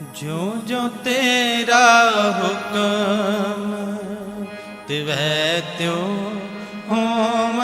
ਜਿਉ ਜਿਉ ਤੇਰਾ ਹੁਕਮ ਤਿਵੈ ਤਿਉ ਹੋਮ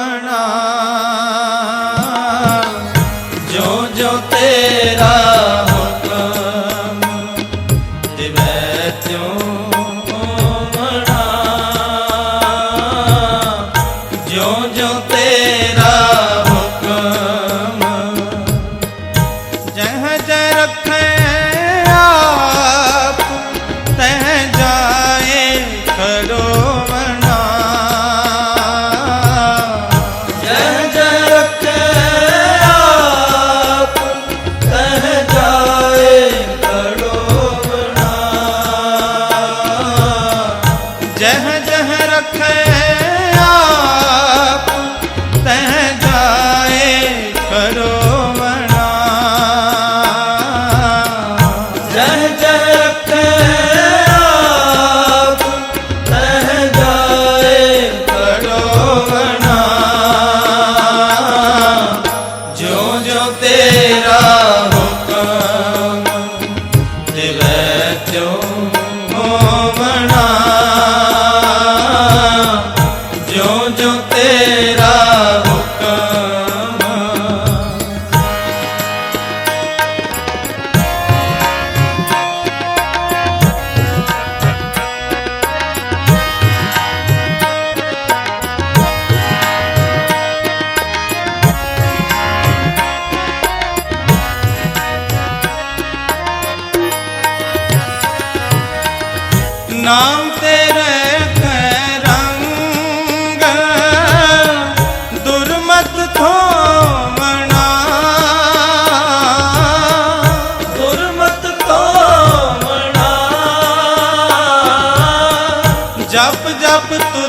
तेरा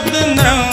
The now.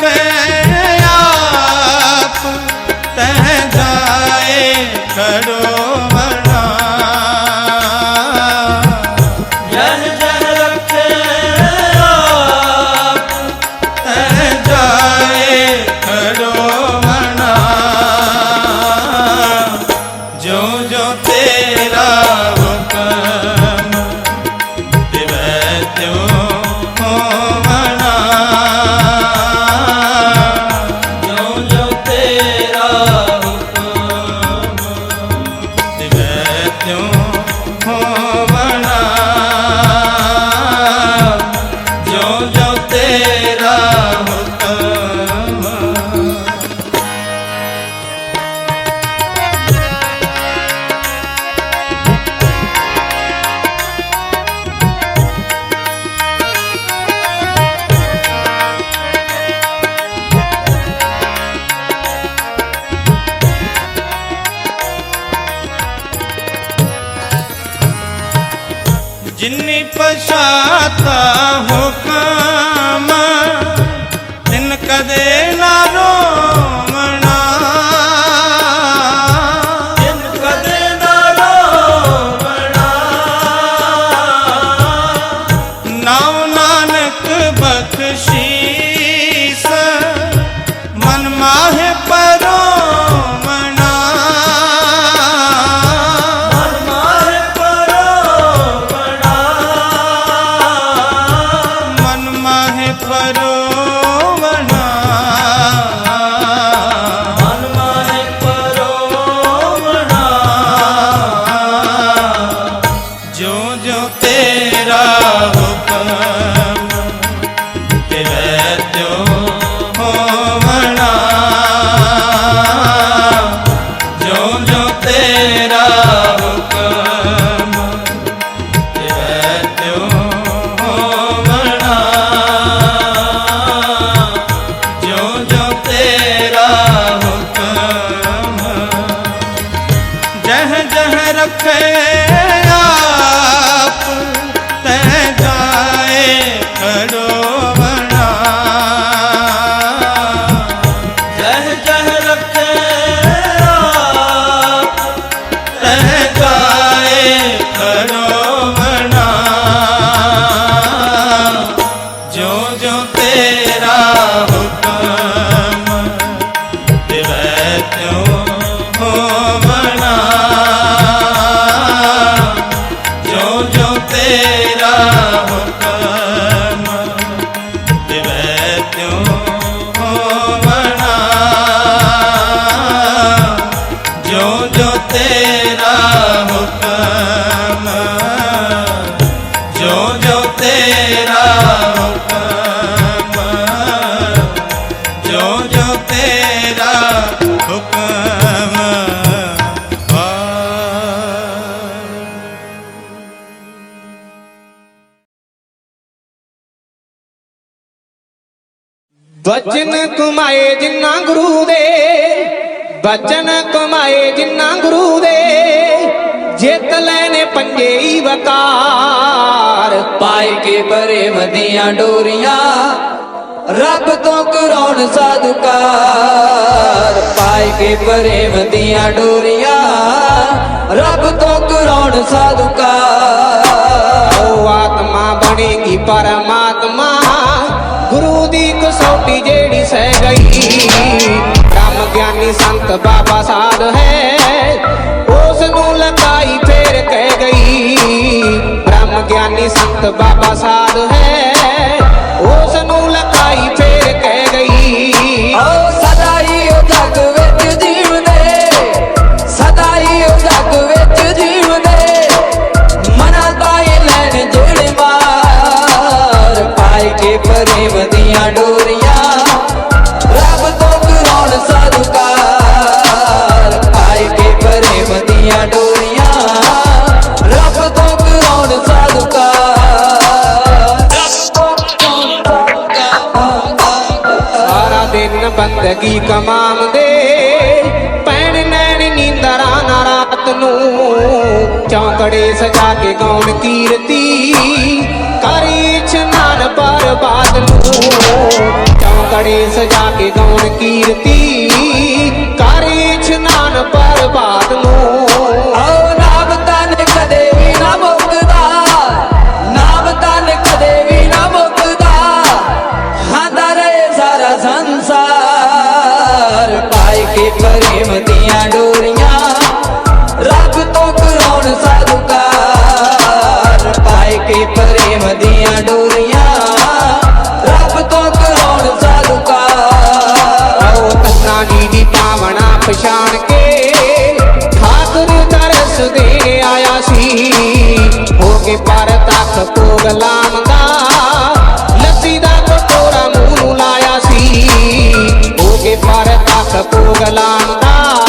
ਪੈ ਕਿਉ ਹੋਵਣ? ਕਮਾਏ ਜਿੰਨਾ ਗੁਰੂ ਦੇ ਬਚਨ ਕਮਾਏ ਜਿੰਨਾ ਗੁਰੂ ਦੇ ਜਿੱਤ ਲੈਨੇ ਪੰਜੇ ਹੀ ਵਕਾਰ। ਪਾਏ ਕੇ ਬਰੇ ਮਦੀਆਂ ਡੋਰੀਆਂ ਰੱਬ ਤੋਂ ਕਰਾਉਣ ਸਾਧੁਕਾਰ। ਪਾਏ ਕੇ ਬਰੇ ਮਦੀਆਂ ਡੋਰੀਆਂ ਰੱਬ ਤੋਂ ਕਰਾਉਣ ਉਹ ਆਤਮਾ ਬਣੇਗੀ ਪਰਮਾਤਮਾ ਕਸੌਟੀ ਜਿਹੜੀ ਸਹਿ ਗਈ। ਰਾਮ ਗਿਆਨੀ ਸੰਤ ਬਾਬਾ ਸਾਧ ਹੈ ਉਸ ਨੂੰ ਲਤਾਈ ਫੇਰ ਕਹਿ ਗਈ। ਰਾਮ ਗਿਆਨੀ ਸੰਤ ਬਾਬਾ ਸਾਧ ਹੈ ਉਸ ਨੂੰ ਲਤਾਈ ਖੜੇ ਸਜਾ ਕੇ ਗਾਉਣ ਕੀਰਤੀ। ਕਰੇ ਛਨਾਨ ਬਰਬਾਦ ਨੂੰ। ਚੌਂਕੜੇ ਸਜਾ ਕੇ ਗਾਉਣ ਕੀਰਤੀ। ਪਛਾਣ ਕੇ ਖਾਤਰ ਤਰਸ ਦੇ ਆਇਆ ਸੀ। ਹੋ ਕੇ ਪਰ ਤੱਕ ਕੋਗਲਾਨ ਦਾ, ਲੱਸੀ ਦਾ ਕਟੋਰਾ ਮੂੰਹ ਲਾਇਆ ਸੀ। ਹੋ ਕੇ ਪਰ ਤੱਕ ਕੋਗਲਾਨ ਦਾ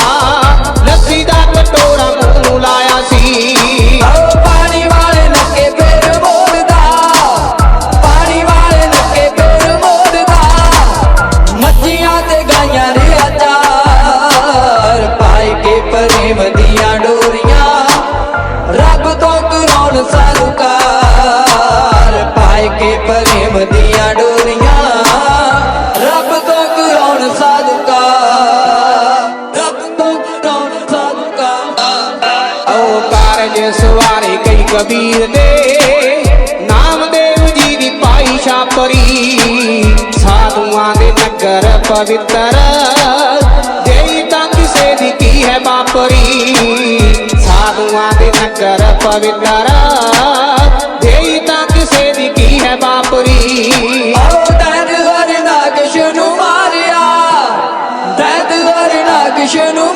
ਕਬੀਰ ਦੇ ਨਾਮਦੇਵ ਜੀ ਦੀ ਪਾਈ ਛਾਪਰੀ। ਸਾਧੂਆਂ ਦੇ ਨਗਰ ਪਵਿੱਤਰ। ਦੇਈ ਤਾਂ ਕਿਸੇ ਦੀ ਕੀ ਹੈ ਬਾਪਰੀ ਸਾਧੂਆਂ ਦੇ ਨਗਰ ਪਵਿੱਤਰ। ਦੇਈ ਤਾਂ ਕਿਸੇ ਦੀ ਕੀ ਹੈ ਬਾਪਰੀ ਆਓ ਦੈਦ ਹਰ ਨਾਗਸ਼ ਨੂੰ ਮਾਰਿਆ। ਦੈਦ ਹਰ ਕਿਸ਼ਨ ਨੂੰ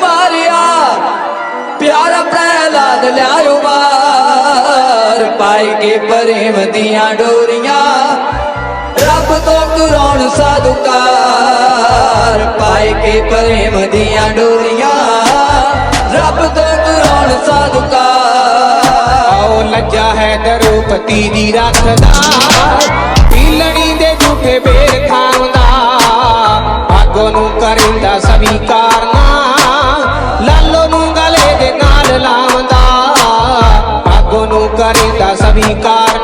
ਮਾਰ ਕੇ ਪ੍ਰੇਮ ਦੀਆਂ ਡੋਰੀਆਂ। ਰੱਬ ਤੋਂ ਕਰਾਉਣ ਸਾਧੁਕਾਰ, ਪਾਈ ਕੇ ਪ੍ਰੇਮ ਦੀਆਂ ਡੋਰੀਆਂ। ਰੱਬ ਤੋਂ ਕਰਾਉਣ ਸਾਧੁਕਾਰ। ਆਓ ਲੱਜਾ ਹੈ ਦਰੂਪਤੀ ਦੀ ਰੱਖਦਾ। ਪੀਲਣੀ ਦੇ ਝੂਠੇ ਬੇਰ ਖਾਉਂਦਾ। ਆਗੋ ਨੂੰ ਕਰਿੰਦਾ ਸਵੀਕਾਰਨਾ ਲਾਲੋ ਨੂੰ ਗਲੇ ਦੇ ਨਾਲ ਲਾਉਂਦਾ। ਆਗੋ ਨੂੰ ਕਰਿੰਦਾ ਸਵੀਕਾਰਨਾ ਲਾਲੋ